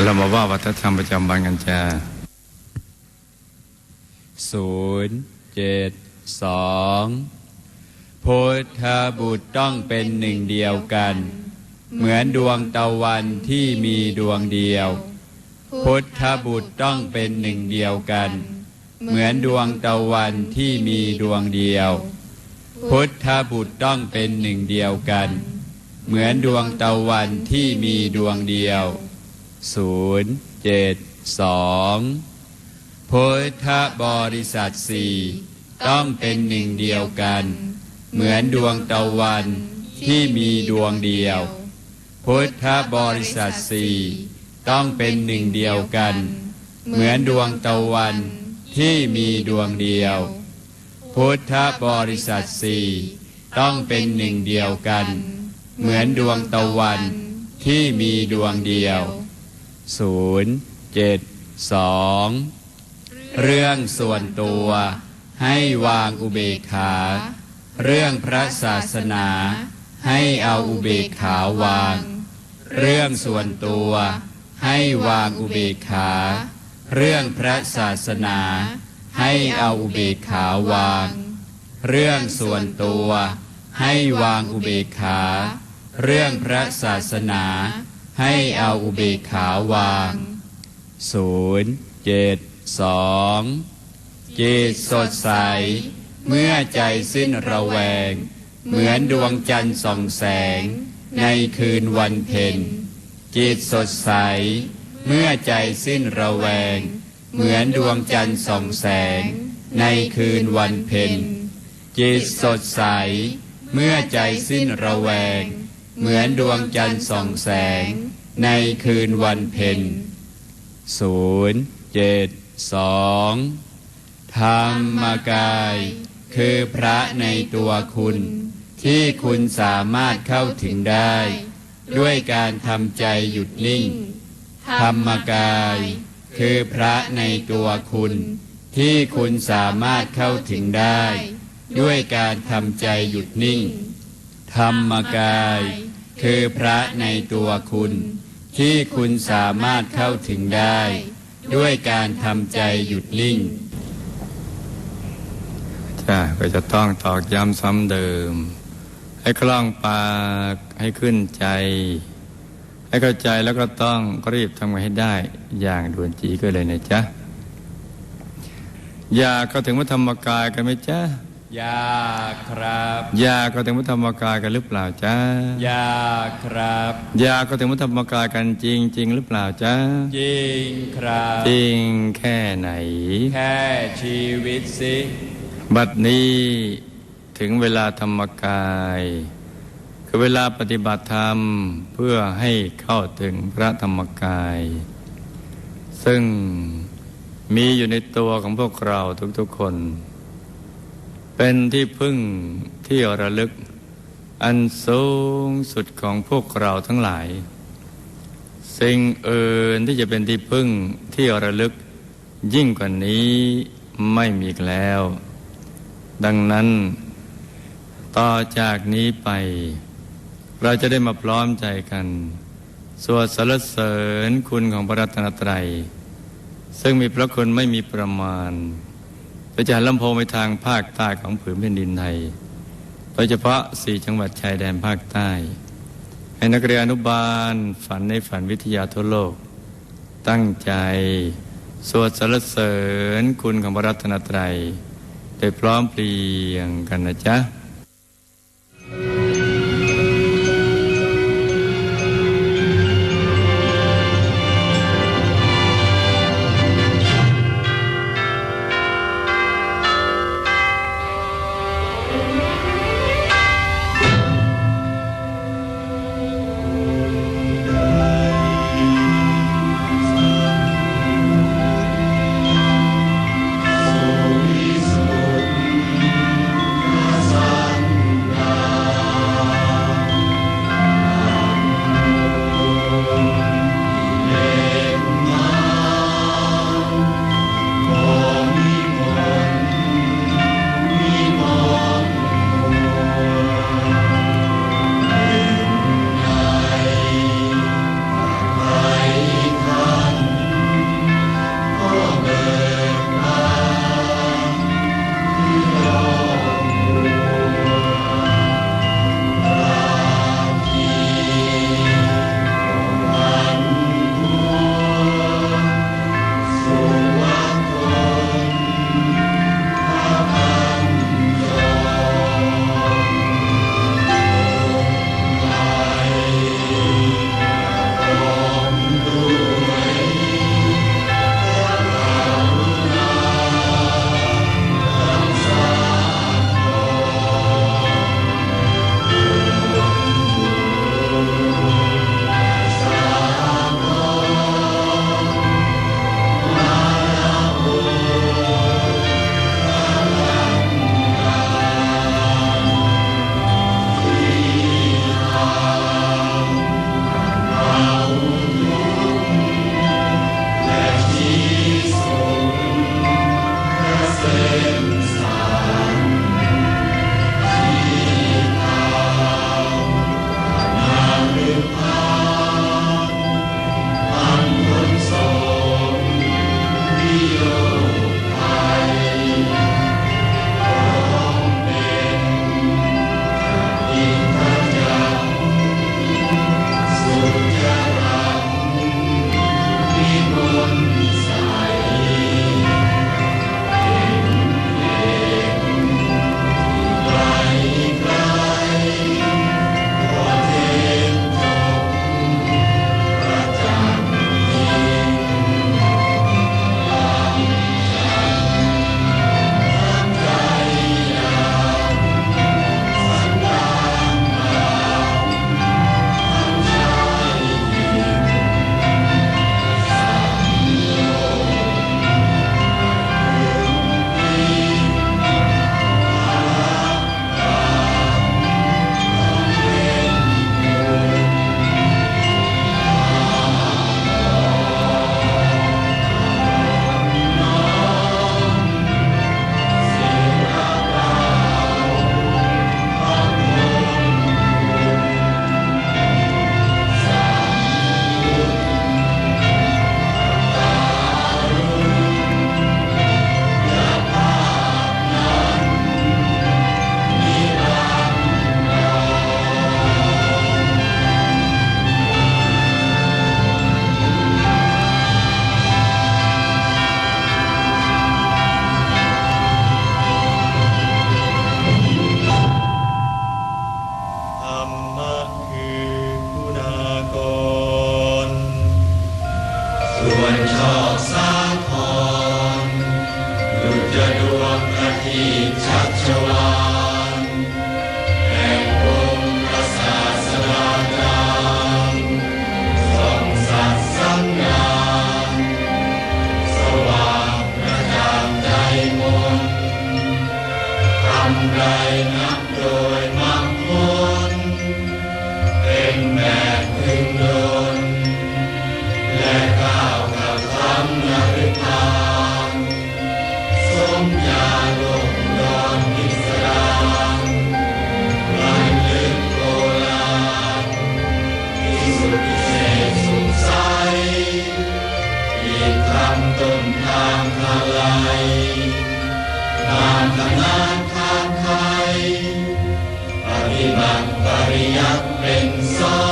เรามาว่าวัฒนธรรมประจำวันกันจ้าศูนย์เจ็ดสองพุทธบุตรต้องเป็นหนึ่งเดียวกัน เหมือนดวงตะวันที่มีดวงเดียว พุทธบุตรต้องเป็นหนึ่งเดียวกัน เหมือนดวงตะวันที่มีดวงเดียว พุทธบุตรต้องเป็นหนึ่งเดียวกัน เหมือนดวงตะวันที่มีดวงเดียว ศูนย์เจ็ดสองพุทธบริษัทสี่ต้องเป็นหนึ่งเดียวกัน เหมือนดวงตะวันที่มีดวงเดียว พุทธบริษัทสี่ต้องเป็นหนึ่งเดียวกัน เหมือนดวงตะวันที่มีดวงเดียว พุทธบริษัทสี่ต้องเป็นหนึ่งเดียวกัน เหมือนดวงตะวันที่มีดวงเดียว ศูนย์เจ็ดสองเรื่องส่วนตัวให้วางอุเบกขา เรื่องพระศาสนาให้เอาอุเบกขาวาง เรื่องส่วนตัวให้วางอุเบกขา เรื่องพระศาสนาให้เอาอุเบกขาวาง เรื่องส่วนตัวให้วางอุเบกขา เรื่องพระศาสนา ให้เอาอุเบกขาวาง ศูนย์เจ็ดสองจิตสดใส เมื่อใจสิ้นระแวง เหมือนดวงจันทร์ส่องแสง ในคืนวันเพ็ญจิตสดใส เมื่อใจสิ้นระแวง เหมือนดวงจันทร์ส่องแสง ในคืนวันเพ็ญจิตสดใส เมื่อใจสิ้นระแวง เหมือนดวงจันทร์ส่องแสง ในคืนวันเพ็ญศูนย์เจ็ดสองธรรมกาย คือพระในตัวคุณ ที่คุณสามารถเข้าถึงได้ ด้วยการทำใจหยุดนิ่ง ธรรมกาย คือพระในตัวคุณ ที่คุณสามารถเข้าถึงได้ ด้วยการทำใจหยุดนิ่ง ธรรมกาย คือพระในตัวคุณ ที่คุณสามารถเข้าถึงได้ ด้วยการทำใจหยุดนิ่งจ้าก็จะต้องตอกย้ำซ้ำเดิม ให้คล่องปากให้ขึ้นใจ ให้เข้าใจแล้วก็ต้องรีบทำให้ได้อย่างด่วนจีก็เลยนะจ๊ะ อยากเข้าถึงวัฒธรรมกายกันไหมจ๊ะ ยากครับอยากเข้าถึงวัฒธรรมกายกันหรือเปล่าจ๊ะยากครับอยากเข้าถึงวัฒธรรมกายกันจริงจริงๆหรือเปล่าจ๊ะจริงครับ จริงแค่ไหน แค่ชีวิตสิ บัดนี้ถึงเวลาธรรมกาย คือเวลาปฏิบัติธรรมเพื่อให้เข้าถึงพระธรรมกาย ซึ่งมีอยู่ในตัวของพวกเราทุกๆคน เป็นที่พึ่งที่ระลึก อันสูงสุดของพวกเราทั้งหลาย สิ่งอื่นที่จะเป็นที่พึ่งที่ระลึก ยิ่งกว่านี้ไม่มีอีกแล้ว ดังนั้น ต่อจากนี้ไป เราจะได้มาพร้อมใจกันสวดสรรเสริญคุณของพระรัตนตรัย ซึ่งมีพระคุณไม่มีประมาณ โดยจะหันลำโพงไปทางภาคใต้ของผืนแผ่นดินไทย โดยเฉพาะสี่จังหวัดชายแดนภาคใต้ ให้นักเรียนอนุบาลฝันในฝันวิทยาทั่วโลก ตั้งใจ สวดสรรเสริญคุณของพระรัตนตรัย โดยพร้อมเพรียงกันนะจ๊ะำไรนับโดยมักคนเป็นแบบพึ่งโดน และก้าวกับคำนฤิพานสมยาลงดอนอิสรางไม่ลึกโกลาที่สุดพิเศษสุขใสอีกคำต้นทางอะไย ตามกำลังทางไทยปฏิบัติปริยัติเป็นสอ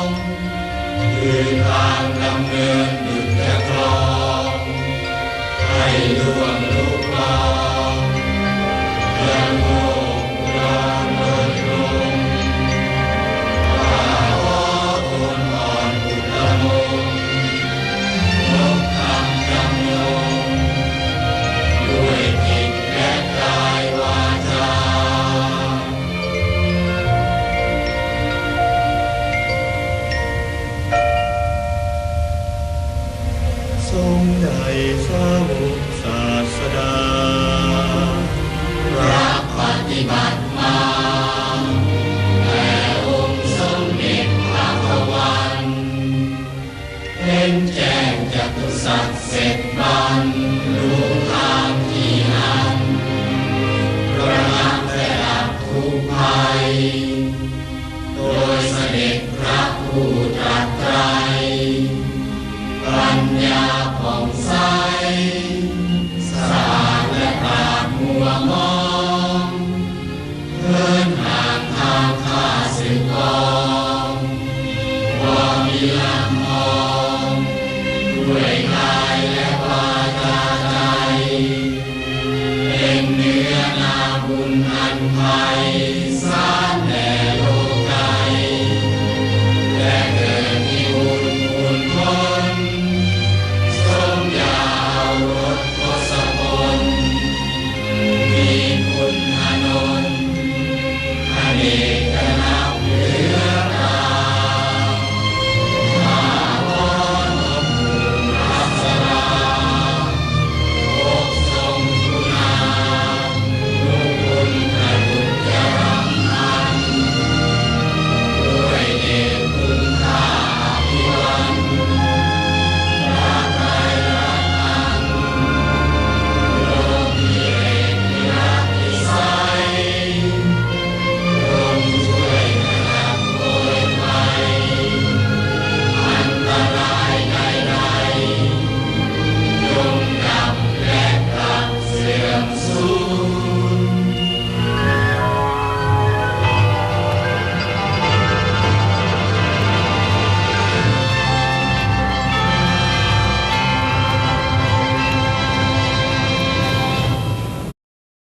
งคือทางดำเนินดุจกรองให้ดวง Sri Sri Sri